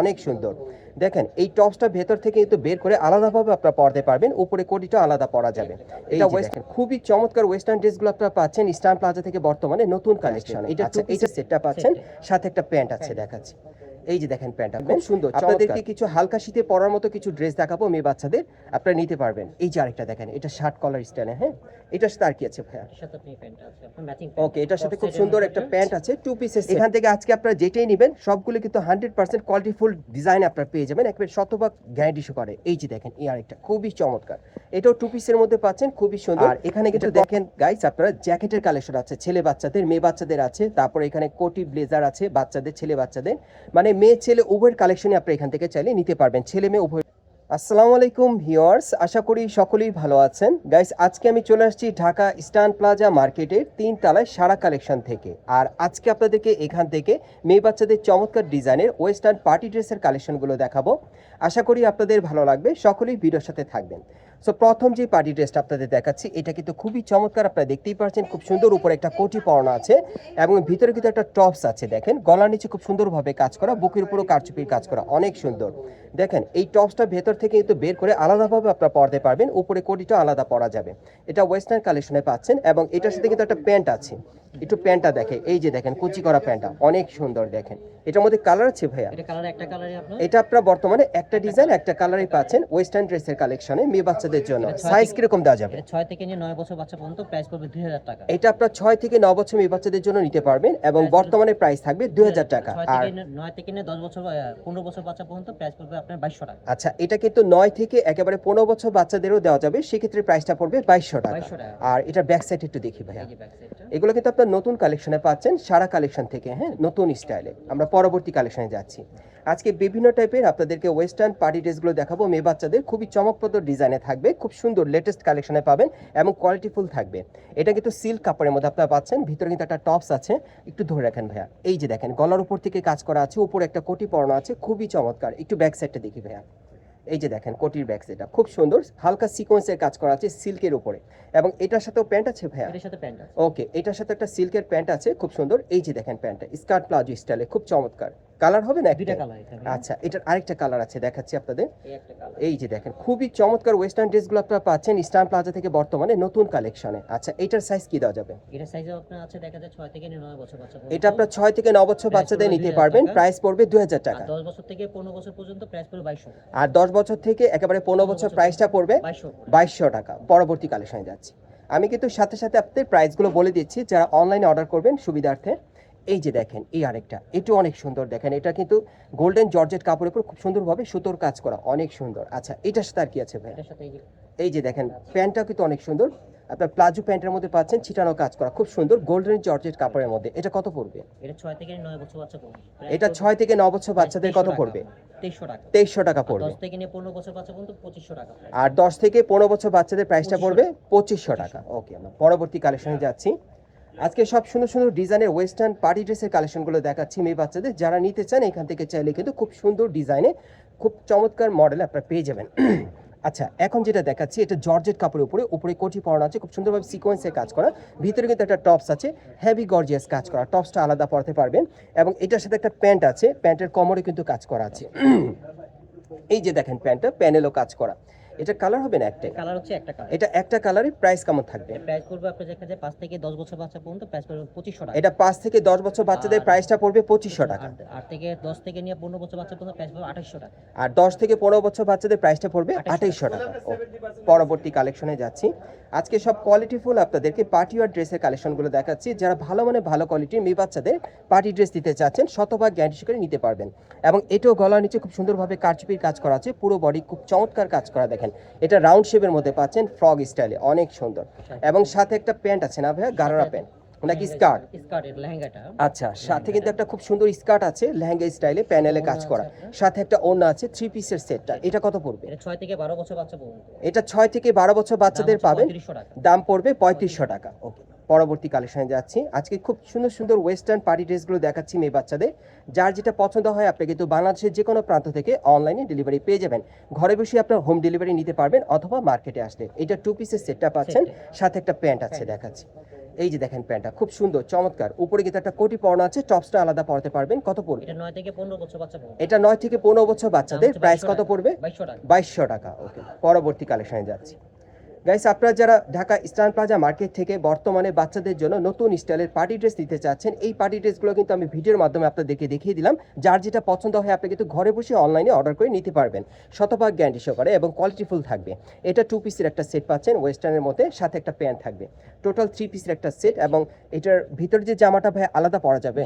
অনেক সুন্দর। দেখেন এই টপসটা ভেতর থেকে কিন্তু বের করে আলাদাভাবে আপনারা পরতে পারবেন উপরে কোটিটা আলাদা পরা যাবে। এটা ওয়েস্টার্ন খুবই চমৎকার ওয়েস্টার্ন ড্রেসগুলো আপনারা পাচ্ছেন ইস্টার্ন প্লাজা থেকে বর্তমানে নতুন কালেকশন এটা আচ্ছা এই সেটটা পাচ্ছেন সাথে একটা প্যান্ট আছে দেখাচ্ছি। এই যে দেখেন প্যান্টটা খুব সুন্দর আপনাদেরকে কিছু হালকা শীতে পরার মতো কিছু ড্রেস দেখাবো মেয়ে বাচ্চাদের আপনারা নিতে পারবেন। এই যে আরেকটা দেখেন এটা শার্ট কলার স্টাইলে হ্যাঁ? এটার সাথে আর কি আছে ভাইয়া? ওকে এটার সাথে খুব সুন্দর একটা প্যান্ট আছে টু পিসেস এখান থেকে আজকে আপনারা যেটাই নেবেন সবগুলো কিন্তু হান্ড্রেড পার্সেন্ট কোয়ালিটিফুল ডিজাইন আপনারা পেয়ে যাবেন একবার শতভাগ গ্যারান্টি করে এই যে দেখেন এই আরেকটা খুবই চমৎকার। এটাও টু পিসের মধ্যে পাচ্ছেন খুবই সুন্দর। আর এখানে কিন্তু দেখেন গাইস আপনারা জ্যাকেটের কালেকশন আছে ছেলে বাচ্চাদের মেয়ে বাচ্চাদের আছে তারপরে এখানে কোটি ব্লেজার আছে বাচ্চাদের ছেলে বাচ্চাদের। মানে মেয়ে ছেলে উভয়ের কালেকশনই আপনারা এখান থেকে চাইলে নিতে পারবেন ছেলে মেয়ে উভয় আসসালামু আলাইকুম ভিউয়ার্স, আশা করি সকলেই ভালো আছেন। গাইস, আজকে আমি চলে আসছি ঢাকা স্টান প্লাজা মার্কেটের তিন তলায় সারা কালেকশন থেকে। আর আজকে আপনাদেরকে এখান থেকে মেয়ে বাচ্চাদের চমৎকার ডিজাইনের ওয়েস্টার্ন পার্টি ড্রেসের কালেকশনগুলো দেখাবো। আশা করি আপনাদের ভালো লাগবে, সকলেই ভিডিওর সাথে থাকবেন। সো প্রথম যে পার্টি ড্রেসটা আপনাদের দেখাচ্ছি, এটা কিন্তু খুবই চমৎকার, আপনারা দেখতেই পাচ্ছেন, খুব সুন্দর উপরে একটা কোটি পরানো আছে এবং ভিতরে কিন্তু একটা টপস আছে, দেখেন। গলার নিচে খুব সুন্দরভাবে কাজ করা, বুকের উপরও কারচুপির কাজ করা, অনেক সুন্দর। দেখেন এই টপসটা ভেতর থেকে কিন্তু বের করে আলাদাভাবে আপনারা পরতে পারবেন উপরে কোটিটা আলাদা পরা যাবে। এটা ওয়েস্টার্ন কালেকশনে পাচ্ছেন এবং এটার সাথে কিন্তু একটা প্যান্ট আছে। একটু প্যান্টটা দেখে এই যে দেখেন কুচি করা প্যান্টটা অনেক সুন্দর দেখেন। এটার মধ্যে কালার আছে ভাইয়া? এটা কালার একটা কালারই আপনার? এটা আপনারা বর্তমানে একটা ডিজাইন একটা কালারই পাচ্ছেন ওয়েস্টার্ন ড্রেসের কালেকশনে মেয়ে বাচ্চাদের জন্য। সাইজ কীরকম দেওয়া যাবে? ছয় থেকে নিয়ে নয় বছর বাচ্চা পর্যন্ত প্রাইস পড়বে দুই হাজার টাকা। এটা আপনার ছয় থেকে ন বছর মেয়ে বাচ্চাদের জন্য নিতে পারবেন এবং বর্তমানে প্রাইস থাকবে দুই হাজার টাকা। আর নিয়ে- নয় থেকে নিয়ে দশ বছর পনেরো বছর বাচ্চা পর্যন্ত প্রাইস পড়বে আপনার বাইশশো টাকা। আচ্ছা এটা কিন্তু নয় থেকে একেবারে পনেরো বছর বাচ্চাদেরও দেওয়া যাবে সেক্ষেত্রে প্রাইসটা পড়বে বাইশশো টাকা। আর এটা ব্যাক সাইড একটু দেখি ভাইয়া। টা। এগুলো কিন্তু আপনার নতুন কালেকশনে পাচ্ছেন সারা কালেকশন থেকে হ্যাঁ নতুন স্টাইলে আমরা পরবর্তী কালেকশনে যাচ্ছি। আজকে বিভিন্ন টাইপের আপনাদেরকে ওয়েস্টার্ন পার্টি ড্রেসগুলো দেখাবো। মেয়ে বাচ্চাদের খুবই চমকপ্রদ ডিজাইনে থাকবে খুব সুন্দর লেটেস্ট কালেকশনে পাবেন এবং কোয়ালিটিফুল থাকবে। এটা কিন্তু সিল্ক কাপড়ের মধ্যে আপনারা পাচ্ছেন ভিতরে কিন্তু একটা টপস আছে। একটু ধরে রাখেন ভাইয়া এই যে দেখেন গলার উপর থেকে কাজ করা আছে উপরে একটা কোটি পরানো আছে খুবই চমৎকার। একটু ব্যাক সাইডটা দেখি ভাইয়া এই যে দেখেন কোটির ব্যাক সাইডটা খুব সুন্দর হালকা সিকোয়েন্সের কাজ করা আছে সিল্কের উপরে। এবং এটার সাথেও প্যান্ট আছে ভাইয়া? এটার সাথে প্যান্ট আছে। ওকে এটার সাথে একটা সিল্কের প্যান্ট আছে খুব সুন্দর এই যে দেখেন প্যান্টটা স্কার্ট প্লাজো স্টাইলে খুব চমৎকার। কালার হবে না একটা? আচ্ছা এটার আরেকটা কালার আছে দেখাচ্ছি আপনাদের। এই একটা কালার এই যে দেখেন খুবই চমৎকার ওয়েস্টার্ন ড্রেসগুলো আপনারা পাচ্ছেন স্টার প্লাজা থেকে বর্তমানে নতুন কালেকশনে আচ্ছা এটার সাইজ কি দেওয়া যাবে? এটার সাইজে আপনার আছে দেখা যায় ছয় থেকে নিয়ে নয় বছর বাচ্চা এটা আপনার ছয় থেকে ন বছর Price বাচ্চাদের নিতে পারবেন। প্রাইস পড়বে দুই হাজার আর টাকা দশ বছর থেকে পনেরো বছর পর্যন্ত প্রাইস পড়বে বাইশশো আর দশ বছর থেকে একেবারে পনেরো বছর প্রাইসটা পড়বে বাইশশো বাইশশো টাকা। পরবর্তী কালেকশনে যাচ্ছি। আমি কিন্তু সাথে সাথে আপনাদের প্রাইসগুলো বলে দিচ্ছি যারা অনলাইনে অর্ডার করবেন সুবিধার্থে। এই যে দেখেন এই আরেকটা। এটাও অনেক সুন্দর দেখেন। এটা কিন্তু গোল্ডেন জর্জেট কাপড়ের উপর খুব সুন্দরভাবে সুতোর কাজ করা। অনেক সুন্দর। আচ্ছা এটার সাথে আর কি আছে ভাই? এই যে দেখেন প্যান্টটাও কিন্তু অনেক সুন্দর। আপনার প্লাজো প্যান্টের মধ্যে পাচ্ছেন ছিটানো কাজ করা। খুব সুন্দর গোল্ডেন জর্জেট কাপড়ের মধ্যে। এটা কত পড়বে? এটা ছয় থেকে নয় বছর বাচ্চা পর্যন্ত এটা ছয় থেকে ন বছর বাচ্চাদের কত পড়বে? তেইশশো টাকা। পড়বে। থেকে বছর বাচ্চা পর্যন্ত পঁচিশশো টাকা আর দশ থেকে পনেরো বছর বাচ্চাদের প্রাইসটা পড়বে পঁচিশশো টাকা। ওকে আমরা পরবর্তী কালেকশনে যাচ্ছি। আজকে সব সুন্দর সুন্দর ডিজাইনের ওয়েস্টার্ন পার্টি ড্রেসের কালেকশনগুলো দেখাচ্ছি মেয়ে বাচ্চাদের। যারা নিতে চান, এখান থেকে চাইলে কিন্তু খুব সুন্দর ডিজাইনে খুব চমৎকার মডেল আপনারা পেয়ে যাবেন। আচ্ছা এখন যেটা দেখাচ্ছি, এটা জর্জেট কাপড়ের উপরে উপরে কোটি পরানো আছে, খুব সুন্দরভাবে সিকোয়েন্সে কাজ করা। ভিতরে কিন্তু একটা টপস আছে হেভি গর্জিয়াস কাজ করা। টপসটা আলাদা পরতে পারবেন এবং এটার সাথে একটা প্যান্ট আছে প্যান্টের কমরে কিন্তু কাজ করা আছে। এই যে দেখেন প্যান্টটা প্যানেলও কাজ করা। এটা কালার হবে না একটাই কালার হচ্ছে একটা কালার এটা একটা কালারে প্রাইস কেমন থাকবে? প্রাইস পড়বে দেখা যায় পাঁচ থেকে দশ বছর বাচ্চা পর্যন্ত প্রাইস পড়বে 2500 টাকা। এটা 5 থেকে দশ বছর বাচ্চাদের প্রাইসটা পড়বে 2500 টাকা। আর থেকে দশ থেকে নিয়ে পনেরো বছর বাচ্চা পর্যন্ত প্রাইস পড়বে 2800 টাকা। আর দশ থেকে পনেরো বছর বাচ্চাদের প্রাইসটা পড়বে 2800 টাকা। পরবর্তী কালেকশনে যাচ্ছি। আজকে সব কোয়ালিটি ফুল আপনাদেরকে পার্টি ওয়ার ড্রেসের কালেকশনগুলো দেখাচ্ছি। যারা ভালো মানে ভালো কোয়ালিটির মেয়ে বাচ্চাদের পার্টি ড্রেস দিতে চাচ্ছেন শতভাগ গ্যারান্টি করে নিতে পারবেন। এবং এটাও গলার নিচে খুব সুন্দরভাবে কারচুপির কাজ করা আছে পুরো বডি খুব চমৎকার কাজ করা দেখেন। এটা রাউন্ড শেপের মধ্যে পাচ্ছেন ফ্রগ স্টাইলে অনেক সুন্দর। এবং সাথে একটা প্যান্ট আছে না ভাইয়া? গারোরা প্যান্ট নাকি স্কার্ট? স্কার্টের লেহেঙ্গাটা। আচ্ছা সাথে কিন্তু একটা খুব সুন্দর স্কার্ট আছে লেহেঙ্গা স্টাইলে প্যানেলে কাজ করা। সাথে একটা ওড়না আছে থ্রি পিসের সেটটা। এটা কত পড়বে? এটা ছয় থেকে বারো বছর বাচ্চা এটা ছয় থেকে বারো বছর বাচ্চাদের পাবেন। দাম পড়বে পঁয়ত্রিশশো টাকা। ওকে পরবর্তী কালেকশনে যাচ্ছি। আজকে খুব সুন্দর সুন্দর ওয়েস্টার্ন পার্টি ড্রেসগুলো দেখাচ্ছি মেয়ে বাচ্চাদের। যার যেটা পছন্দ হয় আপনি কিন্তু বাংলাদেশের যে কোনো প্রান্ত থেকে অনলাইনে ডেলিভারি পেয়ে যাবেন। ঘরে বসে আপনার হোম ডেলিভারি নিতে পারবেন অথবা মার্কেটে আসলে। এটা টু পিসের সেটটা পাচ্ছেন সাথে একটা প্যান্ট আছে। দেখাচ্ছি। এই যে দেখেন প্যান্টটা খুব সুন্দর চমৎকার। উপরে কিন্তু একটা কোটি পরানো আছে টপসটা আলাদা পড়তে পারবেন। কত পড়বে এটা 9 থেকে পনেরো বছর বাচ্চা এটা 9 থেকে পনেরো বছর বাচ্চাদের প্রাইস কত পড়বে? 2200 টাকা। 2200 টাকা ওকে পরবর্তী কালেকশনে যাচ্ছি। গাইস আপনারা যারা ঢাকা ইস্টার্ন প্লাজা মার্কেট থেকে বর্তমানে বাচ্চাদের জন্য নতুন স্টাইলের পার্টি ড্রেস নিতে চাচ্ছেন এই পার্টি ড্রেসগুলো কিন্তু আমি ভিডিওর মাধ্যমে আপনাদেরকে দেখিয়ে দিলাম। যার যেটা পছন্দ হয় আপনি কিন্তু ঘরে বসে অনলাইনে অর্ডার করে নিতে পারবেন। শতভাগ গ্যারান্টি সহকারে এবং কোয়ালিটিফুল থাকবে। এটা টু পিসের একটা সেট পাচ্ছেন ওয়েস্টার্নের মধ্যে সাথে একটা প্যান্ট থাকবে। টোটাল থ্রি পিসের একটা সেট এবং এটার ভিতরে যে জামাটা ভাই আলাদা পরা যাবে।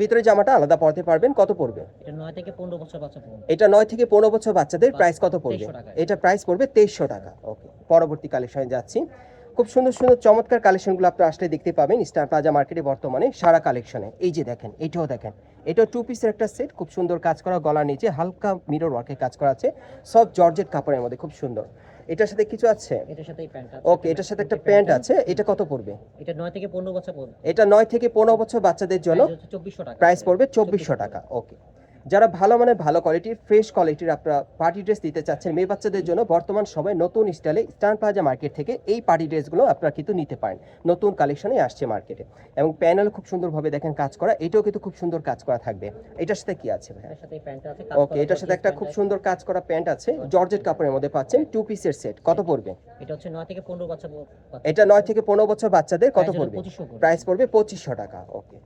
ভিতরে জামাটা আলাদা পরাতে পারবেন কত পড়বে? এটা নয় থেকে পনেরো বছর বাচ্চা পর্যন্ত এটা নয় থেকে পনেরো বছর বাচ্চাদের প্রাইস কত পড়বে? এটা প্রাইস পড়বে তেইশশো টাকা। ওকে পরবর্তী কালেকশনে যাচ্ছি। খুব সুন্দর সুন্দর চমৎকার কালেকশনগুলো আপনারা আসলে দেখতে পাবেন স্টার প্লাজা মার্কেটে বর্তমানে সারা কালেকশনে। এই যে দেখেন এটাও দেখেন। এটা টু পিসের একটা সেট খুব সুন্দর কাজ করা গলার নিচে হালকা মিরর ওয়ার্কের কাজ করা আছে সব জর্জেট কাপড়ের মধ্যে খুব সুন্দর। এটার সাথে কিছু আছে? এটার সাথে প্যান্ট ওকে এটার সাথে একটা প্যান্ট আছে এটা কত পড়বে? এটা নয় থেকে পনেরো বছর পর্যন্ত। এটা নয় থেকে পনেরো বছর বাচ্চাদের জন্য চব্বিশশো টাকা। প্রাইস পড়বে চব্বিশশো টাকা। ওকে যারা ভালো মানে ভালো কোয়ালিটির ফ্রেশ কোয়ালিটির আপনারা পার্টি ড্রেস দিতে চাচ্ছেন মেয়ে বাচ্চাদের জন্য বর্তমান সময় নতুন স্টাইলে স্টার প্লাজা মার্কেট থেকে এই পার্টি ড্রেসগুলো আপনারা কিন্তু নিতে পারেন। নতুন কালেকশনে আসছে মার্কেটে এবং প্যানেল খুব সুন্দরভাবে দেখেন কাজ করা এটাও কিন্তু খুব সুন্দর কাজ করা থাকবে। এটার সাথে কি আছে ভাই ওকে এটার সাথে একটা খুব সুন্দর কাজ করা প্যান্ট আছে জর্জেট কাপড়ের মধ্যে পাচ্ছেন টু পিসের সেট কত পড়বে? এটা হচ্ছে নয় থেকে পনেরো বছর এটা নয় থেকে পনেরো বছর বাচ্চাদের কত পড়বে? প্রাইস পড়বে। পঁচিশশো টাকা ওকে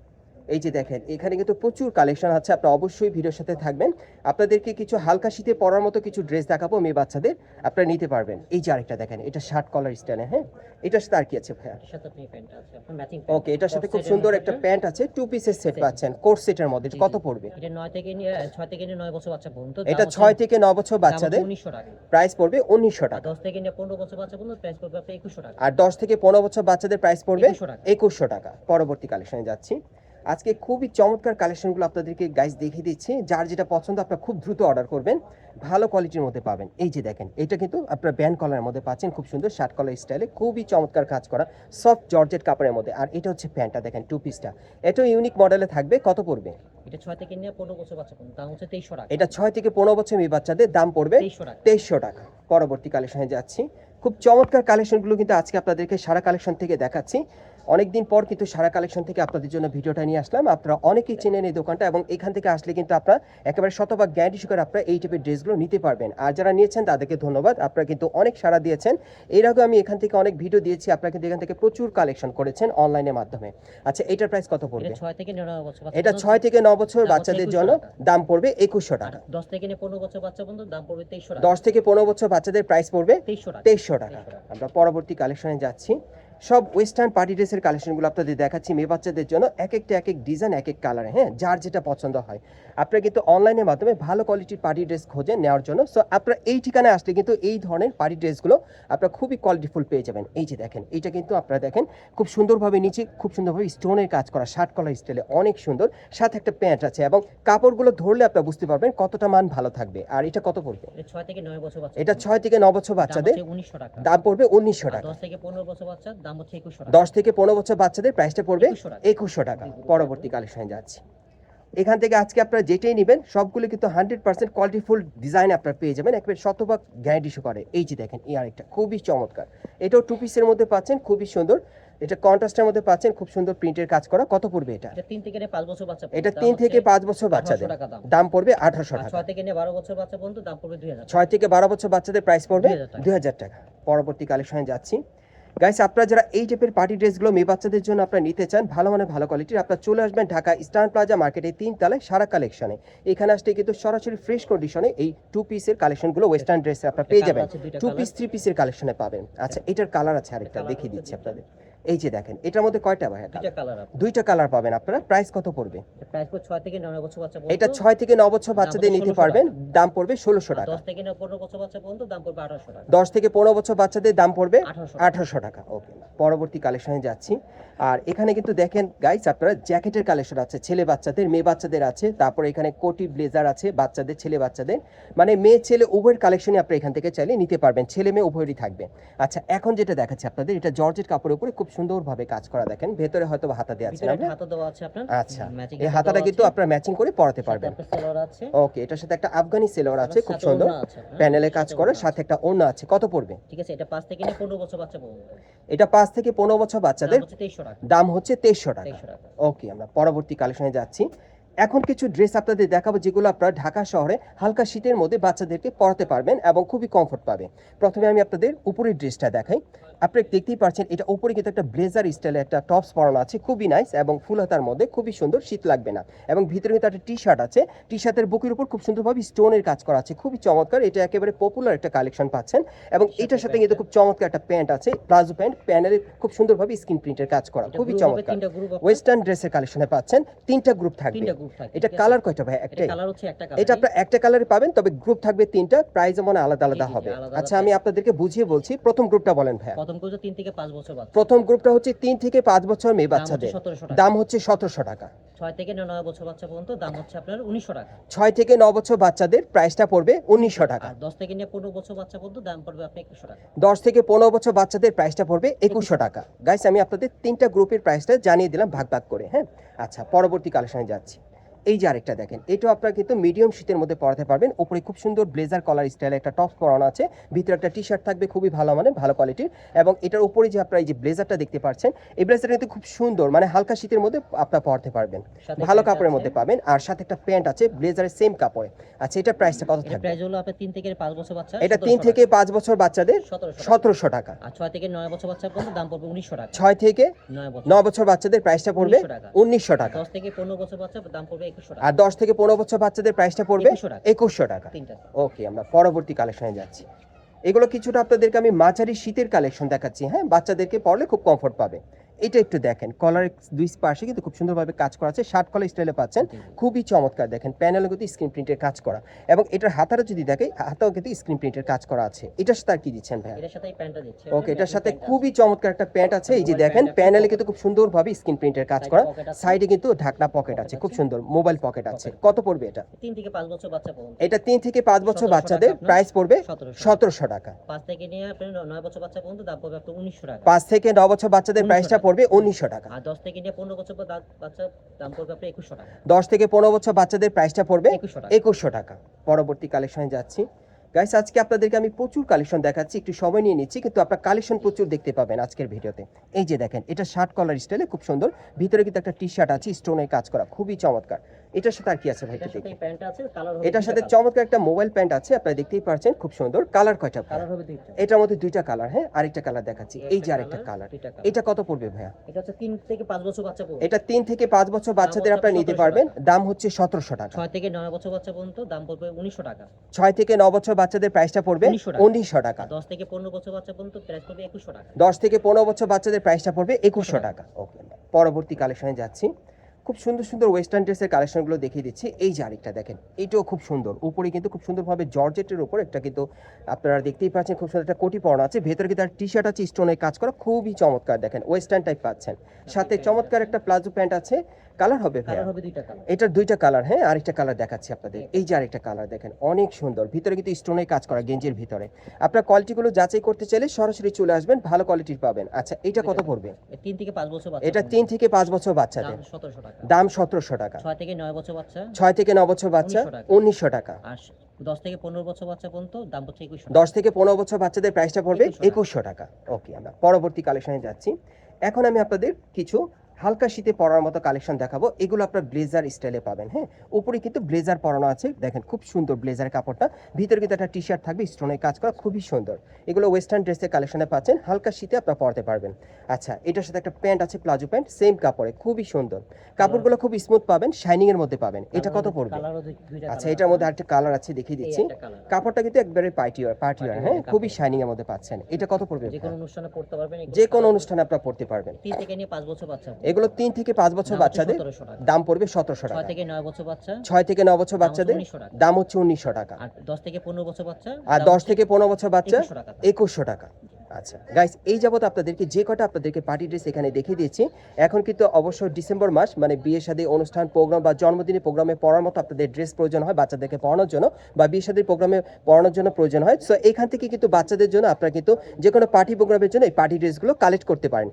এই যে দেখেন এখানে কিন্তু প্রচুর কালেকশন আছে আপনারা অবশ্যই ভিডিওর সাথে থাকবেন। আপনাদেরকে কিছু হালকা শীতে পরার মতো কিছু ড্রেস দেখাবো মেয়ে বাচ্চাদের আপনারা নিতে পারবেন। এই যে আরেকটা দেখেন এটা শার্ট কলার স্টাইলে হ্যাঁ? এটার সাথে আর কি আছে ভাইয়া? সাথে আপনি প্যান্ট আছে আপনার ম্যাচিং ওকে এটার সাথে খুব সুন্দর একটা প্যান্ট আছে টু পিসের সেট পাচ্ছেন কোর্স সেটের মধ্যে এটা কত পড়বে? এটা নয় থেকে নিয়ে ছয় থেকে নিয়ে নয় বছর বাচ্চা পর্যন্ত এটা ছয় থেকে ন বছর বাচ্চাদের উনিশশো টাকা। প্রাইস পড়বে উনিশশো আর টাকা। দশ থেকে নিয়ে পনেরো বছর বাচ্চা পর্যন্ত প্রাইস পড়বে আপনার একুশশো টাকা। আর দশ থেকে পনেরো বছর বাচ্চাদের প্রাইস পড়বে 2100 একুশশো টাকা। পরবর্তী কালেকশনে যাচ্ছি। আজকে খুবই চমৎকার কালেকশনগুলো আপনাদেরকে গাইস দেখিয়ে দিচ্ছি। যার যেটা পছন্দ আপনারা খুব দ্রুত অর্ডার করবেন। ভালো কোয়ালিটির মধ্যে পাবেন। এই যে দেখেন এটা কিন্তু আপনার ব্যান্ড কলারের মধ্যে পাচ্ছেন খুব সুন্দর শার্ট কলার স্টাইলে খুবই চমৎকার কাজ করা সফট জর্জেট কাপড়ের মধ্যে। আর এটা হচ্ছে প্যান্টটা দেখেন টু পিসটা এটাও ইউনিক মডেলে থাকবে। কত পড়বে? এটা ছয় থেকে নিয়ে পনেরো বছর বাচ্চা দাম হচ্ছে তেইশশো টাকা। এটা ছয় থেকে পনেরো বছর মেয়ে বাচ্চাদের দাম পড়বে তেইশশো টাকা। পরবর্তী কালেকশনে যাচ্ছি। খুব চমৎকার কালেকশনগুলো কিন্তু আজকে আপনাদেরকে সারা কালেকশন থেকে দেখাচ্ছি। অনেকদিন পর কিন্তু সারা কালেকশন থেকে আপনাদের জন্য ভিডিওটা নিয়ে আসলাম। আপনারা অনেকেই চেনেন এই দোকানটা এবং এখান থেকে আসলে কিন্তু আপনারা একেবারে শতভাগ গ্যারান্টি সহকারে আপনারা এই টাইপের ড্রেসগুলো নিতে পারবেন। আর যারা নিয়েছেন তাদেরকে ধন্যবাদ। আপনারা কিন্তু অনেক সারা দিয়েছেন। এর আগে আমি এখান থেকে অনেক ভিডিও দিয়েছি। আপনারা কিন্তু এখান থেকে প্রচুর কালেকশন করেছেন অনলাইনের মাধ্যমে। আচ্ছা এটার প্রাইস কত পড়বে? এটা ছয় থেকে ন বছর বাচ্চাদের জন্য। দাম পড়বে একুশশো টাকা। দশ থেকে পনেরো বছর বাচ্চা পর্যন্ত দাম পড়বে তেইশশো টাকা। দশ থেকে পনেরো বছর বাচ্চাদের প্রাইস পড়বে তেইশশো টাকা। তেইশশো টাকা। 2300 টাকা। আমরা পরবর্তী কালেকশনে যাচ্ছি। সব ওয়েস্টার্ন পার্টি ড্রেসের কালেকশনগুলো আপনাদের দেখাচ্ছি। মেয়ে বাচ্চাদের জন্য এক একটা এক এক ডিজাইন এক এক কালারে। হ্যাঁ যার যেটা পছন্দ হয়। আপনারা কিন্তু অনলাইনের মাধ্যমে ভালো কোয়ালিটির পার্টি ড্রেস খোঁজে নেওয়ার জন্য। সো আপনারা এই ঠিকানায় আসলে কিন্তু এই ধরনের পার্টি ড্রেসগুলো আপনারা খুবই কোয়ালিটিফুল পেয়ে যাবেন। এই যে দেখেন এইটা কিন্তু আপনারা দেখেন খুব সুন্দরভাবে নিচে খুব সুন্দরভাবে স্টোনের কাজ করা শার্ট কলার স্টাইলে অনেক সুন্দর। সাথে একটা প্যান্ট আছে এবং কাপড়গুলো ধরলে আপনারা বুঝতে পারবেন কতটা মান ভালো থাকবে। আর এটা কত পড়বে? এটা ছয় থেকে নয় বছর এটা ছয় থেকে ন বছর বাচ্চাদের উনিশশো টাকা। দাম পড়বে উনিশশো টাকা। দশ থেকে পনেরো বছর বাচ্চা দাম হচ্ছে একুশশো দশ থেকে পনেরো বছর বাচ্চাদের প্রাইসটা পড়বে একুশশো টাকা। পরবর্তী কালেকশনে যাচ্ছি। এখান থেকে আজকে আপনারা যেটাই নেবেন সবগুলো কিন্তু হান্ড্রেড পার্সেন্ট কোয়ালিটিফুল ডিজাইন আপনারা পেয়ে যাবেন। একবার শতভাগ গ্যারান্টি করে। এই যে দেখেন এই আরেকটা খুবই চমৎকার। এটাও টু পিসের মধ্যে পাচ্ছেন খুবই সুন্দর। এটা কন্ট্রাস্টের মধ্যে পাচ্ছেন খুব সুন্দর প্রিন্টের কাজ করা। কত পড়বে এটা? তিন থেকে পাঁচ বছর বাচ্চা এটা তিন থেকে পাঁচ বছর বাচ্চাদের। দাম। পড়বে আঠারোশো টাকা। ছয় থেকে বারো বছর বাচ্চা পর্যন্ত দাম পড়বে দুই হাজার ছয় থেকে বারো বছর বাচ্চাদের প্রাইস পড়বে 2000 টাকা। দুই হাজার টাকা। পরবর্তী কালেকশনে যাচ্ছি। গাইস আপনারা যারা এই টাইপের পার্টি ড্রেসগুলো মেয়ে বাচ্চাদের জন্য আপনারা নিতে চান ভালো মানে ভালো কোয়ালিটির আপনারা চলে আসবেন ঢাকা স্টার প্লাজা মার্কেটে তিন তলায় সারা কালেকশনে এখানে আসতে কিন্তু সরাসরি ফ্রেশ কন্ডিশনে এই টু পিসের কালেকশনগুলো ওয়েস্টার্ন ড্রেসে আপনারা পেয়ে যাবেন। টু পিস থ্রি পিসের কালেকশনে পাবেন। আচ্ছা এটার কালার আছে আরেকটা দেখিয়ে দিচ্ছি আপনাদের। এই যে দেখেন এটার মধ্যে কয়টা ভাই? দুইটা কালার আছে দুইটা কালার পাবেন আপনারা। প্রাইস কত পড়বে? প্রাইস পড়বে ছয় থেকে নয় বছর বাচ্চা এটা ছয় থেকে ন বছর বাচ্চাদের নিতে পারবেন। দাম পড়বে ষোলোশো টাকা। দশ থেকে পনেরো বছর বাচ্চা পর্যন্ত দাম পড়বে আঠারোশো টাকা। দশ থেকে পনেরো বছর বাচ্চাদের দাম পড়বে আঠারোশো টাকা। ওকে পরবর্তী কালেকশনে যাচ্ছি। আর এখানে কিন্তু দেখেন গাইস আপনারা জ্যাকেটের কালেকশন আছে ছেলে বাচ্চাদের মেয়ে বাচ্চাদের আছে। তারপর এখানে কোটি ব্লেজার আছে বাচ্চাদের ছেলে বাচ্চাদের। মানে মেয়ে ছেলে উভয়ের কালেকশনই আপনি এখান থেকে চাইলে নিতে পারবেন। ছেলে মেয়ে উভয়েরই থাকবে। আচ্ছা এখন যেটা দেখাচ্ছি আপনাদের এটা জর্জের কাপড়ের উপরে খুব সুন্দরভাবে কাজ করা দেখেন। ভেতরে হয়তো হাতা দেওয়া আছে? হাতা দেওয়া আছে আপনার? আচ্ছা। এই হাতাটা কিন্তু আপনার ম্যাচিং করে পরাতে পারবেন। সেলর ওকে এটার সাথে একটা আফগানি সেলোয়ার আছে খুব সুন্দর। প্যানেলে কাজ করে সাথে একটা ওড়না আছে। কত পড়বে? ঠিক আছে এটা পাঁচ থেকে নিয়ে পনেরো বছর বাচ্চা পড়বে এটা পাঁচ থেকে পনেরো বছর বাচ্চাদের দাম হচ্ছে তেইশশো টাকা। দাম হচ্ছে তেইশশো টাকা। তেইশশো টাকা। ওকে আমরা পরবর্তী কালেকশনে যাচ্ছি। এখন কিছু ড্রেস আপনাদের দেখাবো যেগুলো আপনারা ঢাকা শহরে হালকা শীতের মধ্যে বাচ্চাদেরকে পরাতে পারবেন এবং খুবই কমফোর্ট পাবে। প্রথমে আমি আপনাদের উপরের ড্রেসটা দেখাই। আপনারা দেখতেই পাচ্ছেন এটা উপরে কিন্তু একটা ব্লেজার স্টাইলে একটা টপস পরানো আছে খুবই নাইস এবং ফুল হাতার মধ্যে খুবই সুন্দর শীত লাগবে না। এবং ভিতরে কিন্তু একটা টি শার্ট আছে টি শার্টের বুকের উপর খুব সুন্দরভাবে স্টোনের কাজ করা আছে খুবই চমৎকার। এটা একেবারে পপুলার একটা কালেকশন পাচ্ছেন। এবং এটার সাথে কিন্তু খুব চমৎকার একটা প্যান্ট আছে প্লাজো প্যান্ট। প্যানেলে খুব সুন্দরভাবে স্ক্রিন প্রিন্টের কাজ করা খুবই চমৎকার। ওয়েস্টার্ন ড্রেসের কালেকশনে পাচ্ছেন তিনটা গ্রুপ থাকবে। গ্রুপ থাকে এটা? কালার কয়টা ভাই? একটাই। কালার হচ্ছে একটা কালার এটা আপনার একটা কালারে পাবেন তবে গ্রুপ থাকবে তিনটা প্রাইস যেমন আলাদা আলাদা হবে। আচ্ছা আমি আপনাদেরকে বুঝিয়ে বলছি প্রথম গ্রুপটা বলেন ভাইয়া। প্রথম থেকে পাঁচ বছর বাচ্চা। প্রথম গ্রুপটা হচ্ছে থেকে পাঁচ বছর মেয়ে বাচ্চাদের। দাম হচ্ছে সতেরোশো টাকা। ছয় থেকে বছর বাচ্চা পর্যন্ত দাম হচ্ছে আপনার উনিশশো টাকা। ছয় থেকে ন বছর বাচ্চাদের প্রাইসটা পড়বে উনিশশো টাকা। আর দশ থেকে নিয়ে পনেরো বছর বাচ্চা পর্যন্ত দাম পড়বে আপনার টাকা। দশ থেকে পনেরো বছর বাচ্চাদের প্রাইসটা পড়বে একুশশো টাকা। গাইস আমি আপনাদের তিনটা গ্রুপের প্রাইসটা জানিয়ে দিলাম ভাগ ভাগ করে হ্যাঁ? আচ্ছা পরবর্তী কালেকশনে যাচ্ছি। এই যে আরেকটা দেখেন এটাও আপনারা কিন্তু মিডিয়াম শীতের মধ্যে পরাতে পারবেন। উপরে খুব সুন্দর ব্লেজার কলার স্টাইলে একটা টপস পরানো আছে। ভিতরে একটা টি শার্ট থাকবে খুবই ভালো মানে ভালো কোয়ালিটির এবং এটার উপরে যে আপনারা এই যে ব্লেজারটা দেখতে পাচ্ছেন এই ব্লেজারটা কিন্তু খুব সুন্দর মানে হালকা শীতের মধ্যে আপনারা পরতে পারবেন। ভালো কাপড়ের মধ্যে পাবেন আর সাথে একটা প্যান্ট আছে ব্লেজারের সেম কাপড়ে। আচ্ছা এটা প্রাইসটা কত থাকবে? প্রাইস হলো আপনার তিন থেকে পাঁচ বছর বাচ্চা এটা তিন থেকে পাঁচ বছর বাচ্চাদের সতেরোশো সতেরোশো টাকা। আর ছয় থেকে নয় বছর বাচ্চা পর্যন্ত দাম পড়বে উনিশশো টাকা। ছয় থেকে নয় বছর। ন বছর বাচ্চাদের প্রাইসটা পড়বে 1900 টাকা। উনিশশো টাকা। দশ থেকে পনেরো বছর বাচ্চা দাম পড়বে আর দশ থেকে পনেরো বছর বাচ্চাদের প্রাইসটা পড়বে একুশশো টাকা। ওকে আমরা পরবর্তী কালেকশনে যাচ্ছি। এগুলো কিছুটা আপনাদেরকে আমি মাঝারি শীতের কালেকশন দেখাচ্ছি হ্যাঁ? বাচ্চাদেরকে পড়লে খুব কমফোর্ট পাবে। এটা একটু দেখেন। কলার দুই পাশে কিন্তু খুব সুন্দরভাবে কাজ করা আছে। শার্ট কলার স্টাইলে পাচ্ছেন। খুবই চমৎকার দেখেন। প্যানেলে কিন্তু স্ক্রিন প্রিন্টের কাজ করা। এবং এটার হাতাটা যদি দেখে হাতাও কিন্তু স্ক্রিন প্রিন্টের কাজ করা আছে। এটার সাথে আর কি দিচ্ছেন ভাই ওকে এটার সাথে খুবই চমৎকার একটা প্যান্ট আছে। এই যে দেখেন প্যানেলে কিন্তু খুব সুন্দরভাবে স্ক্রিন প্রিন্টের কাজ করা। সাইডে কিন্তু ঢাকনা পকেট আছে। খুব সুন্দর। মোবাইল পকেট আছে। কত পড়বে এটা? তিন থেকে পাঁচ বছর বাচ্চা এটা তিন থেকে পাঁচ বছর বাচ্চাদের প্রাইস পড়বে সতেরোশো টাকা। পাঁচ থেকে নিয়ে নয় বছর বাচ্চা পর্যন্ত দাম পড়বে উনিশশো টাকা। পাঁচ থেকে ন বছর বাচ্চাদের 1900 প্রাইসটা। পড়বে উনিশশো টাকা। আর দশ থেকে নিয়ে পনেরো বছর বাচ্চা দাম পড়বে আপনার একুশশো টাকা। দশ থেকে পনেরো বছর বাচ্চাদের প্রাইসটা পড়বে একুশশো টাকা। একুশশো টাকা। পরবর্তী কালেকশনে যাচ্ছি। গাইস আজকে আপনাদেরকে আমি প্রচুর কালেকশন দেখাচ্ছি একটু সময় নিয়ে নিচ্ছি কিন্তু আপনার কালেকশন প্রচুর দেখতে পাবেন আজকের ভিডিওতে। এই যে দেখেন এটা শার্ট কলার স্টাইলে খুব সুন্দর। ভিতরে কিন্তু একটা টি শার্ট আছে স্টোনের কাজ করা খুবই চমৎকার। এটার সাথে আর কি আছে ভাই এটার সাথে চমৎকার একটা মোবাইল প্যান্ট আছে আপনারা দেখতেই পাচ্ছেন খুব সুন্দর। কালার কয়টা কালার হবে দুইটা। এটার মধ্যে দুইটা কালার হ্যাঁ? আরেকটা কালার দেখাচ্ছি। এই যে আরেকটা কালার এটা কত পড়বে ভাইয়া? এটা হচ্ছে তিন থেকে পাঁচ বছর বাচ্চা পর্যন্ত। এটা তিন থেকে পাঁচ বছর বাচ্চাদের আপনারা নিতে পারবেন। দাম হচ্ছে সতেরোশো টাকা। ছয় থেকে নয় বছর বাচ্চা পর্যন্ত দাম পড়বে উনিশশো টাকা। ছয় থেকে ন বছর বাচ্চাদের প্রাইসটা পড়বে 1900 টাকা। উনিশশো টাকা। আর দশ থেকে পনেরো বছর বাচ্চা পর্যন্ত প্রাইস পড়বে একুশশো টাকা। দশ থেকে পনেরো বছর বাচ্চাদের প্রাইসটা পড়বে একুশশো টাকা। ওকে পরবর্তী কালেকশনে যাচ্ছি। খুব সুন্দর সুন্দর ওয়েস্টার্ন ড্রেসের কালেকশনগুলো দেখিয়ে দিচ্ছি। এই যে আরেকটা দেখেন এইটাও খুব সুন্দর। উপরে কিন্তু খুব সুন্দরভাবে জর্জেটের উপর একটা কিন্তু আপনারা দেখতেই পাচ্ছেন খুব সুন্দর একটা কোটি পড়া আছে। ভেতরে কিন্তু টি শার্ট আছে স্টোনের কাজ করা খুবই চমৎকার দেখেন ওয়েস্টার্ন টাইপ পাচ্ছেন। সাথে চমৎকার একটা প্লাজো প্যান্ট আছে কালার হবে ভাইয়া। কালার দুইটা কালার এটার দুইটা কালার হ্যাঁ আরেকটা কালার দেখাচ্ছি আপনাদের। এই যে আরেকটা কালার দেখেন অনেক সুন্দর। ভিতরে কিন্তু স্টোনের কাজ করা গেঞ্জির ভিতরে। আপনার কোয়ালিটিগুলো যাচাই করতে চাইলে সরাসরি চলে আসবেন ভালো কোয়ালিটির পাবেন। আচ্ছা এটা কত পড়বে? তিন থেকে পাঁচ বছর এটা তিন থেকে পাঁচ বছর বাচ্চাদের দাম সতেরোশো টাকা। ছয় থেকে নয় বছর বাচ্চা। ছয় থেকে ন বছর বাচ্চা উনিশশো টাকা। দশ থেকে পনেরো বছর বাচ্চা পর্যন্ত দাম হচ্ছে একুশশো দশ থেকে পনেরো বছর বাচ্চাদের প্রাইসটা পড়বে একুশশো টাকা। ওকে আমরা পরবর্তী কালেকশনে যাচ্ছি। এখন আমি আপনাদের কিছু হালকা শীতে পরার মতো কালেকশন দেখাবো। এগুলো আপনার ব্লেজার স্টাইলে পাবেন হ্যাঁ? উপরে কিন্তু ব্লেজার পরানো আছে। দেখেন খুব সুন্দর ব্লেজার কাপড়টা। ভিতরে কিন্তু একটা টি শার্ট থাকবে স্টোনের কাজ করা খুবই সুন্দর। এগুলো ওয়েস্টার্ন ড্রেসের কালেকশনে পাচ্ছেন হালকা শীতে আপনারা পরতে পারবেন। আচ্ছা এটার সাথে একটা প্যান্ট আছে প্লাজো প্যান্ট সেম কাপড়ে খুবই সুন্দর। কাপড়গুলো খুব স্মুথ পাবেন শাইনিং এর মধ্যে পাবেন। এটা কত পড়বে? আচ্ছা এটার মধ্যে আরেকটা কালার আছে দেখিয়ে দিচ্ছি। কাপড়টা কিন্তু একবারে পার্টি পার্টি Party হ্যাঁ? খুবই শাইনিং এর মধ্যে পাচ্ছেন। এটা কত পড়বে যে কোনো অনুষ্ঠানে পড়তে পারবেন যে কোনো অনুষ্ঠানে আপনারা পড়তে পারবেন। তিন থেকে নিয়ে পাঁচ বছর বাচ্চা এগুলো তিন থেকে পাঁচ বছর বাচ্চাদের দাম পড়বে সতেরোশো ছয় টাকা। থেকে নয় বছর বাচ্চা। ছয় থেকে ন বছর বাচ্চাদের দাম হচ্ছে উনিশশো টাকা। আর দশ থেকে পনেরো বছর বাচ্চা আর দশ থেকে পনেরো বছর বাচ্চা 2100 টাকা। একুশশো টাকা। আচ্ছা গাইস এই যাবত আপনাদেরকে যে কটা আপনাদেরকে পার্টি ড্রেস এখানে দেখিয়ে দিয়েছি এখন কিন্তু অবশ্যই ডিসেম্বর মাস মানে বিয়ে শাদী অনুষ্ঠান প্রোগ্রাম বা জন্মদিনের প্রোগ্রামে পড়ার মতো আপনাদের ড্রেস প্রয়োজন হয় বাচ্চাদেরকে পড়ানোর জন্য বা বিয়ে শাদীর প্রোগ্রামে পড়ানোর জন্য প্রয়োজন হয়। সো এখান থেকে কিন্তু বাচ্চাদের জন্য আপনারা কিন্তু যে কোনো পার্টি প্রোগ্রামের জন্য এই পার্টি ড্রেসগুলো কালেক্ট করতে পারেন।